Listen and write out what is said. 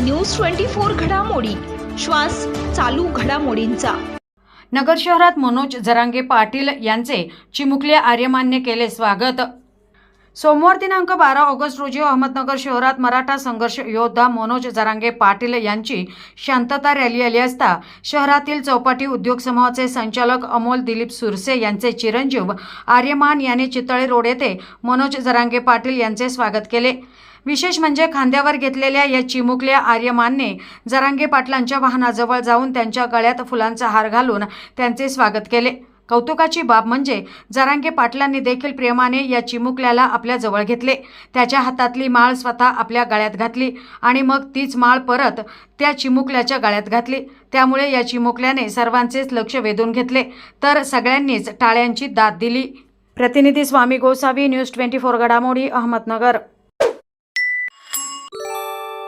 News twenty four घडामोडी. श्वास चालू घडामोडींचा. नगर शहरात मनोज जरांगे पाटील यांचे चिमुकले आर्यमान्य केले स्वागत. सोमवार दिनांक बारा ऑगस्ट रोजी अहमदनगर शहरात मराठा संघर्ष योद्धा मनोज जरांगे पाटील यांची शांतता रॅली आली असता शहरातील चौपाटी उद्योग समूहाचे संचालक अमोल दिलीप सुरसे यांचे चिरंजीव आर्यमान यांनी चितळे रोड येथे मनोज जरांगे पाटील यांचे स्वागत केले. विशेष म्हणजे खांद्यावर घेतलेल्या या चिमुकल्या आर्यमानने जरांगे पाटलांच्या वाहनाजवळ जाऊन त्यांच्या गळ्यात फुलांचा हार घालून त्यांचे स्वागत केले. कौतुकाची बाब म्हणजे जरांगे पाटलांनी देखील प्रेमाने या चिमुकल्याला आपल्या जवळ घेतले. त्याच्या हातातली माळ स्वतः आपल्या गळ्यात घातली आणि मग तीच माळ परत त्या चिमुकल्याच्या गळ्यात घातली. त्यामुळे या चिमुकल्याने सर्वांचेच लक्ष वेधून घेतले. तर सगळ्यांनीच टाळ्यांची दाद दिली. प्रतिनिधी Swami Gosavi news twenty four घडामोडी अहमदनगर.